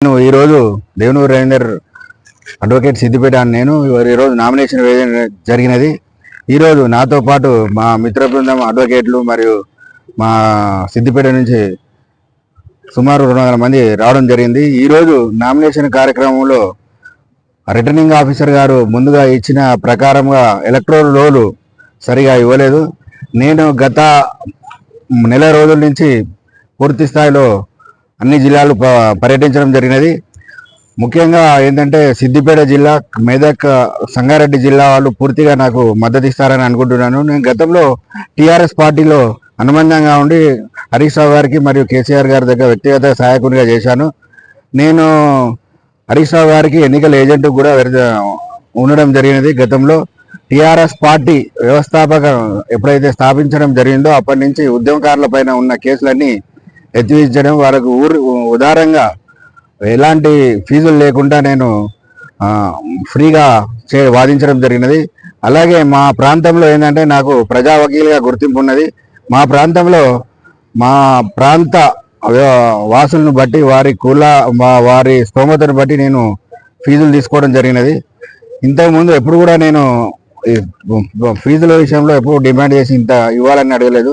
నేను ఈరోజు దేవునూరు రవీందర్ అడ్వకేట్ సిద్దిపేట అని నేను ఈరోజు నామినేషన్ వేయడం జరిగినది. ఈరోజు నాతో పాటు మా మిత్ర బృందం అడ్వకేట్లు మరియు మా సిద్దిపేట నుంచి సుమారు రెండు వందల మంది రావడం జరిగింది. ఈరోజు నామినేషన్ కార్యక్రమంలో రిటర్నింగ్ ఆఫీసర్ గారు ముందుగా ఇచ్చిన ప్రకారంగా ఎలక్ట్రోల్ రోలు సరిగా ఇవ్వలేదు. నేను గత నెల రోజుల నుంచి పూర్తి స్థాయిలో అన్ని జిల్లాలు ప- పర్యటించడం జరిగినది. ముఖ్యంగా ఏంటంటే సిద్దిపేట జిల్లా మెదక్ సంగారెడ్డి జిల్లా వాళ్ళు పూర్తిగా నాకు మద్దతు ఇస్తారని అనుకుంటున్నాను. నేను గతంలో టీఆర్ఎస్ పార్టీలో అనుబంధంగా ఉండి హరీష్ రావు గారికి మరియు కేసీఆర్ గారి దగ్గర వ్యక్తిగత సహాయకునిగా చేశాను. నేను హరీష్ రావు గారికి ఎన్నికల ఏజెంట్ కూడా ఉండడం జరిగినది గతంలో. టీఆర్ఎస్ పార్టీ వ్యవస్థాపక ఎప్పుడైతే స్థాపించడం జరిగిందో అప్పటి నుంచి ఉద్యమకారుల పైన ఉన్న కేసులన్నీ ఎత్తివేయించడం వాళ్ళకు ఊరు ఉదారంగా ఎలాంటి ఫీజులు లేకుండా నేను ఫ్రీగా చే వాదించడం జరిగినది. అలాగే మా ప్రాంతంలో ఏంటంటే నాకు ప్రజా వకీలుగా గుర్తింపు ఉన్నది. మా ప్రాంతంలో మా ప్రాంత వాసులను బట్టి వారి కుల వారి స్తోమతను బట్టి నేను ఫీజులు తీసుకోవడం జరిగినది. ఇంతకుముందు ఎప్పుడు కూడా నేను ఫీజుల విషయంలో ఎప్పుడు డిమాండ్ చేసి ఇంత ఇవ్వాలని అడగలేదు.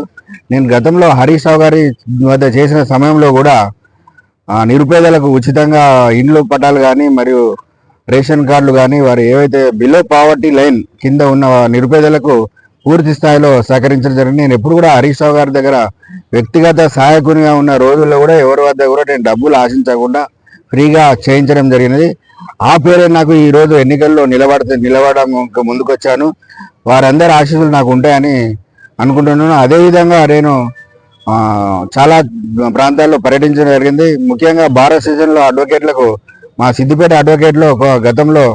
నేను గతంలో హరీష్ రావు గారి వద్ద చేసిన సమయంలో కూడా నిరుపేదలకు ఉచితంగా ఇండ్లు పట్టాలు కానీ మరియు రేషన్ కార్డులు కానీ వారు ఏవైతే బిలో పావర్టీ లైన్ కింద ఉన్న నిరుపేదలకు పూర్తి స్థాయిలో సహకరించడం జరిగింది. నేను ఎప్పుడు కూడా హరీష్ రావు గారి దగ్గర వ్యక్తిగత సహాయకునిగా ఉన్న రోజుల్లో కూడా ఎవరి వద్ద కూడా నేను డబ్బులు ఆశించకుండా ఫ్రీగా చేయించడం జరిగినది. ఆ పేరే నాకు ఈరోజు ఎన్నికల్లో నిలబడితే నిలబడడం ముందుకు వచ్చాను వారందరి ఆశీస్సులు నాకు ఉంటాయని అనుకుంటున్నాను. అదేవిధంగా నేను చాలా ప్రాంతాల్లో పర్యటించడం జరిగింది. ముఖ్యంగా భారత్ సీజన్లో అడ్వకేట్లకు మా సిద్దిపేట అడ్వకేట్లో ఒక గతంలో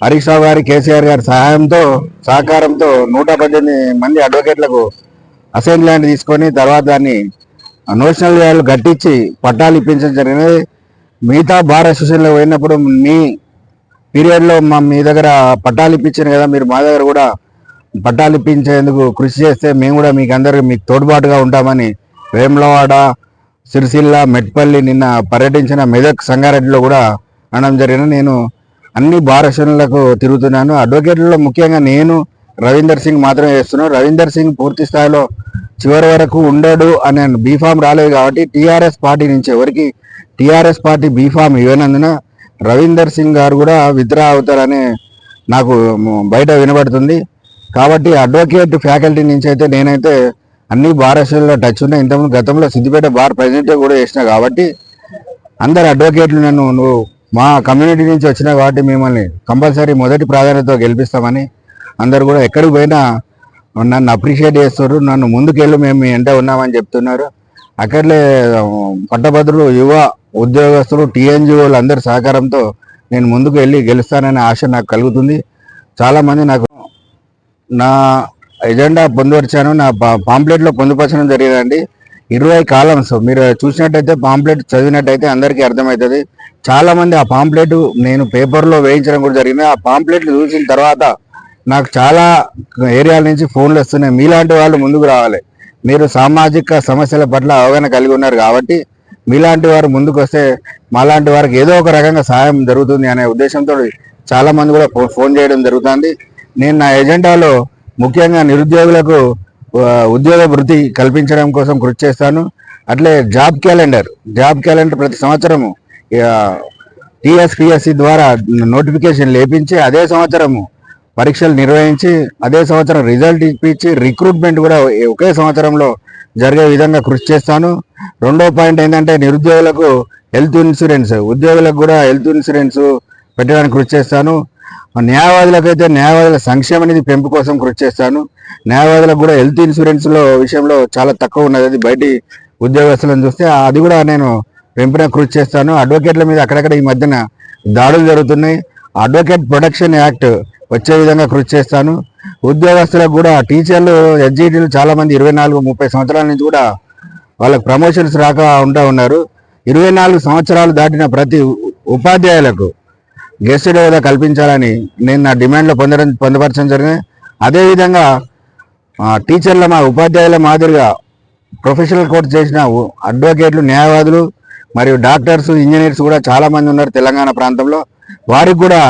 హరీష్ రావు గారి కేసీఆర్ గారి సహాయంతో సహకారంతో నూట పద్దెనిమిది మంది అడ్వకేట్లకు అసైన్ ల్యాండ్ తీసుకొని తర్వాత దాన్ని నోషనల్ వ్యాలు కట్టించి పట్టాలు ఇప్పించడం జరిగినది మిగతా బార్ అసోసియేషన్లో పోయినప్పుడు మీ పీరియడ్లో మా మీ దగ్గర పట్టాలు ఇప్పించారు కదా మీరు మా దగ్గర కూడా పట్టాలు ఇప్పించేందుకు కృషి చేస్తే మేము కూడా మీకు అందరికి మీకు తోడ్పాటుగా ఉంటామని వేములవాడ సిరిసిల్ల మెట్పల్లి నిన్న పర్యటించిన మెదక్ సంగారెడ్డిలో కూడా అనడం జరిగిన నేను అన్ని భారతలకు తిరుగుతున్నాను. అడ్వకేట్లలో ముఖ్యంగా నేను రవీందర్ సింగ్ మాత్రమే చేస్తున్నాను. రవీందర్ సింగ్ పూర్తి స్థాయిలో చివరి వరకు ఉండడు అని బీఫామ్ రాలేదు కాబట్టి టీఆర్ఎస్ పార్టీ నుంచి ఎవరికి టీఆర్ఎస్ పార్టీ బీఫామ్ ఇవ్వనందున రవీందర్ సింగ్ గారు కూడా విత్డ్రా అవుతారని నాకు బయట వినబడుతుంది. కాబట్టి అడ్వకేట్ ఫ్యాకల్టీ నుంచి అయితే నేనైతే అన్ని బార్ అసోసియేషన్లో టచ్ ఉన్నాయి. ఇంతకుముందు గతంలో సిద్దిపేట బార్ ప్రెసిడెంట్ కూడా చేసిన కాబట్టి అందరు అడ్వకేట్లు నన్ను నువ్వు మా కమ్యూనిటీ నుంచి వచ్చినా కాబట్టి మిమ్మల్ని కంపల్సరీ మొదటి ప్రాధాన్యతతో గెలిపిస్తామని అందరు కూడా ఎక్కడికి పోయినా నన్ను అప్రిషియేట్ చేస్తారు నన్ను ముందుకెళ్ళి మేము మీ ఎంట ఉన్నామని చెప్తున్నారు. అక్కడలే పట్టభద్రులు యువ ఉద్యోగస్తులు టీఎన్జిఓలు అందరి సహకారంతో నేను ముందుకు వెళ్ళి గెలుస్తాననే ఆశ నాకు కలుగుతుంది. చాలామంది నాకు నా ఎజెండా పొందుపరిచాను నా పాంప్లెట్లో పొందుపరచడం జరిగిందండి. ఇరవై కాలమ్స్ మీరు చూసినట్టయితే పాంప్లెట్ చదివినట్టయితే అందరికీ అర్థమవుతుంది. చాలా మంది ఆ పాంప్లెట్ నేను పేపర్లో వేయించడం కూడా జరిగింది. ఆ పాంప్లెట్లు చూసిన తర్వాత నాకు చాలా ఏరియాల నుంచి ఫోన్లు వస్తున్నాయి. మీలాంటి వాళ్ళు ముందుకు రావాలి. మీరు సామాజిక సమస్యల పట్ల అవగాహన కలిగి ఉన్నారు కాబట్టి మీలాంటి వారు ముందుకు వస్తే మాలాంటి వారికి ఏదో ఒక రకంగా సహాయం జరుగుతుంది అనే ఉద్దేశంతో చాలా మంది కూడా ఫోన్ చేయడం జరుగుతుంది. నేను నా ఎజెండాలో ముఖ్యంగా నిరుద్యోగులకు ఉద్యోగ వృత్తి కల్పించడం కోసం కృషి చేస్తాను. అట్లే జాబ్ క్యాలెండర్ జాబ్ క్యాలెండర్ ప్రతి సంవత్సరము టీఎస్పిఎస్సి ద్వారా నోటిఫికేషన్ లేపించి అదే సంవత్సరము పరీక్షలు నిర్వహించి అదే సంవత్సరం రిజల్ట్ ఇప్పించి రిక్రూట్మెంట్ కూడా ఒకే సంవత్సరంలో జరిగే విధంగా కృషి చేస్తాను. రెండో పాయింట్ ఏంటంటే నిరుద్యోగులకు హెల్త్ ఇన్సూరెన్స్ ఉద్యోగులకు కూడా హెల్త్ ఇన్సూరెన్స్ పెట్టడానికి కృషి చేస్తాను. న్యాయవాదులకు అయితే న్యాయవాదుల సంక్షేమ నిధి పెంపు కోసం కృషి చేస్తాను. న్యాయవాదులకు కూడా హెల్త్ ఇన్సూరెన్స్లో విషయంలో చాలా తక్కువ ఉన్నది. అది బయటి ఉద్యోగస్తులను చూస్తే అది కూడా నేను పెంపున కృషి చేస్తాను. అడ్వకేట్ల మీద అక్కడక్కడ ఈ మధ్యన దాడులు జరుగుతున్నాయి. అడ్వకేట్ ప్రొటెక్షన్ యాక్ట్ వచ్చే విధంగా కృషి చేస్తాను. ఉద్యోగస్తులకు కూడా టీచర్లు ఎస్జీటీలు చాలామంది ఇరవై నాలుగు ముప్పై సంవత్సరాల నుంచి కూడా వాళ్ళకి ప్రమోషన్స్ రాక ఉంటా ఉన్నారు. ఇరవై నాలుగు సంవత్సరాలు దాటిన ప్రతి ఉపాధ్యాయులకు గెస్టెడ్ హోదా కల్పించాలని నేను నా డిమాండ్లో పొందడం పొందపరచడం జరిగింది. అదేవిధంగా ఆ, టీచర్ల మా ఉపాధ్యాయుల మాదిరిగా ప్రొఫెషనల్ కోర్స్ చేసిన అడ్వకేట్లు న్యాయవాదులు మరియు డాక్టర్స్ ఇంజనీర్స్ కూడా చాలామంది ఉన్నారు తెలంగాణ ప్రాంతంలో. వారికి కూడా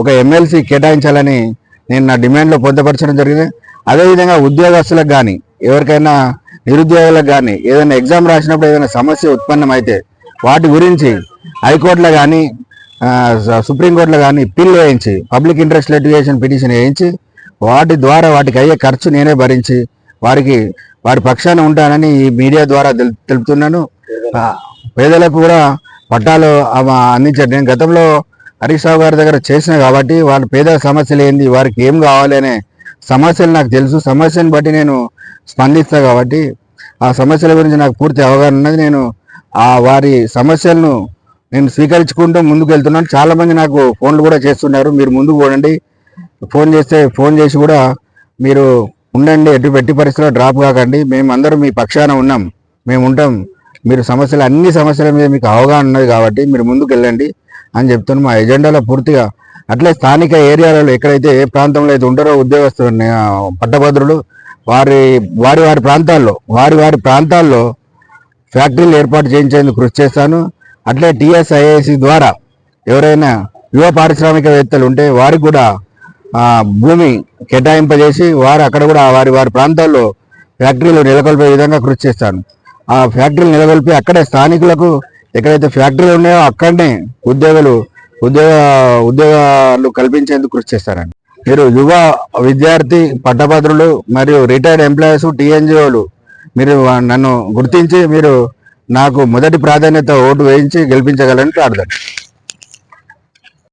ఒక ఎమ్మెల్సీ కేటాయించాలని నేను నా డిమాండ్లో పొందపరచడం జరిగింది. అదేవిధంగా ఉద్యోగస్తులకు కానీ ఎవరికైనా నిరుద్యోగులకు కానీ ఏదైనా ఎగ్జామ్ రాసినప్పుడు ఏదైనా సమస్య ఉత్పన్నమైతే వాటి గురించి హైకోర్టులో కానీ సుప్రీంకోర్టులో కానీ పిల్ వేయించి పబ్లిక్ ఇంట్రెస్ట్ లిటిగేషన్ పిటిషన్ వేయించి వాటి ద్వారా వాటికి అయ్యే ఖర్చు నేనే భరించి వారికి వారి పక్షాన ఉంటానని ఈ మీడియా ద్వారా తెలు- తెలుపుతున్నాను. పేదలకు కూడా పట్టాలు అవ- అందించారు. నేను గతంలో హరీష్ గారి దగ్గర చేసిన కాబట్టి వాళ్ళ పేద సమస్యలు ఏంది వారికి ఏం కావాలి అనే సమస్యలు నాకు తెలుసు. సమస్యను బట్టి నేను స్పందిస్తా కాబట్టి ఆ సమస్యల గురించి నాకు పూర్తి అవగాహన ఉన్నది. నేను ఆ వారి సమస్యలను నేను స్వీకరించుకుంటూ ముందుకు వెళ్తున్నాను. చాలా మంది నాకు ఫోన్లు కూడా చేస్తున్నారు. మీరు ముందుకు పోనండి ఫోన్ చేస్తే ఫోన్ చేసి కూడా మీరు ఉండండి. ఎటు పెట్టి పరిస్థితిలో డ్రాప్ కాకండి. మేము మీ పక్షాన ఉన్నాం. మేము ఉంటాం. మీరు సమస్యలు అన్ని సమస్యల మీద మీకు అవగాహన ఉన్నది కాబట్టి మీరు ముందుకు వెళ్ళండి. అని చెప్తున్నాం. మా ఎజెండాలో పూర్తిగా అట్లే స్థానిక ఏరియాలలో ఎక్కడైతే ఏ ప్రాంతంలో అయితే ఉంటారో ఉద్యోగస్తులు పట్టభద్రులు వారి వారి వారి ప్రాంతాల్లో వారి వారి ప్రాంతాల్లో ఫ్యాక్టరీలు ఏర్పాటు చేయించేందుకు కృషి చేస్తాను. అట్లే టీఎస్ఐఏసి ద్వారా ఎవరైనా యువ పారిశ్రామికవేత్తలు ఉంటే వారికి కూడా భూమి కేటాయింపజేసి వారు అక్కడ కూడా వారి వారి ప్రాంతాల్లో ఫ్యాక్టరీలు నెలకొల్పే విధంగా కృషి చేస్తాను. ఆ ఫ్యాక్టరీలు నెలకొల్పి అక్కడే స్థానికులకు ఎక్కడైతే ఫ్యాక్టరీలు ఉన్నాయో అక్కడనే ఉద్యోగులు ఉద్యోగ ఉద్యోగాలు కల్పించేందుకు కృషి చేస్తారండి. మీరు యువ విద్యార్థి పట్టభద్రులు మరియు రిటైర్డ్ ఎంప్లాయీస్ టీఎన్జిఓలు మీరు నన్ను గుర్తించి మీరు నాకు మొదటి ప్రాధాన్యత ఓటు వేయించి గెలిపించగలని ప్రార్థన.